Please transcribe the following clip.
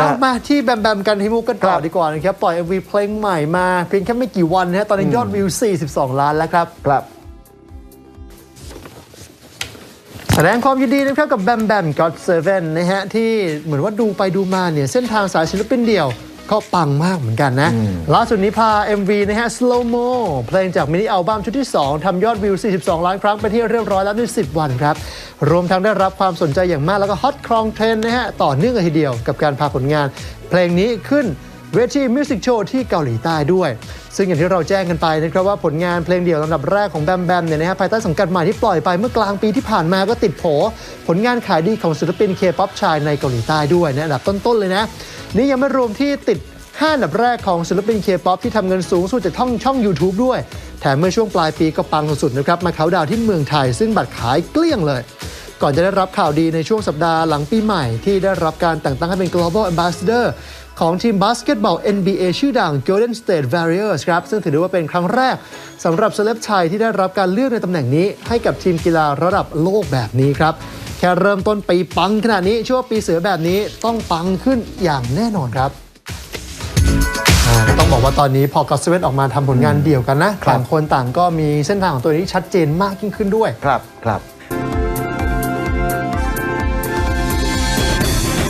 เอามาที่แบมแบมกันให้มุกกันต่อครับดีกว่านะครับ ปล่อย MV เพลงใหม่มาเพียงแค่ไม่กี่วันนะฮะตอนนี้ยอดวิว 42 ล้านแล้วครับ ครับแสดงความยินดีนะครับกับแบมแบม God Seven นะฮะ ที่เหมือนว่าดูไปดูมาเนี่ย เส้นทางสายศิลปินเดี่ยวก็ปังมากเหมือนกันนะ ล่าสุดนี้พา MV นะฮะ Slow Mo เพลงจากมินิอัลบั้มชุดที่ 2 ทำยอดวิว 42 ล้านครั้งไปที่เรียบร้อยแล้วใน10 วันครับ รวมทั้งได้รับความสนใจอย่างมากแล้วก็ฮอตครองเทรนด์นะฮะต่อเนื่องกันทีเดียวกับการพาผลงาน เพลงนี้ขึ้นเวทีมิวสิกโชว์ที่เกาหลีใต้ด้วย ซึ่งอย่างที่เราแจ้งกันไปนะครับว่าผลงานเพลงเดี่ยวลำดับแรกของแบมแบมเนี่ยนะฮะภายใต้สังกัดใหม่ที่ปล่อยไปเมื่อกลางปีที่ผ่านมาก็ติดโผ ผลงานขายดีของศิลปินเคป๊อปชายในเกาหลีใต้ด้วยนะอันดับต้น ๆ เลยนะ นี่ยังไม่รวมที่ติด 5 อันดับแรกของศิลปินเคป๊อปที่ทำเงินสูงสุดจากช่องช่อง YouTube ด้วย แถมเมื่อช่วงปลายปีก็ปังสุดๆนะครับมาเขาดาวที่เมืองไทย ซึ่งบัตรขายเกลี้ยงเลย ก่อนจะได้รับข่าวดีในช่วงสัปดาห์หลังปีใหม่ที่ได้รับการแต่งตั้งให้เป็น global ambassador ของทีมบาสเกตบอล NBA ชื่อดัง Golden State Warriors ครับ ซึ่งถือได้ว่าเป็นครั้งแรกสำหรับเซเลบชายที่ได้รับการเลือกในตำแหน่งนี้ ให้กับทีมกีฬาระดับโลกแบบนี้ครับ แค่เริ่มต้นปีปังขนาดนี้เชื่อว่าปีเสือแบบนี้ต้องปังขึ้นอย่างแน่นอนครับอ่าต้องบอกว่าตอนนี้พอกัสเวนออกมาทำผลงานเดี่ยวกันนะครับต่างคนต่างก็มีเส้นทางของตัวเองที่ชัดเจนมากยิ่งขึ้นด้วย ครับครับ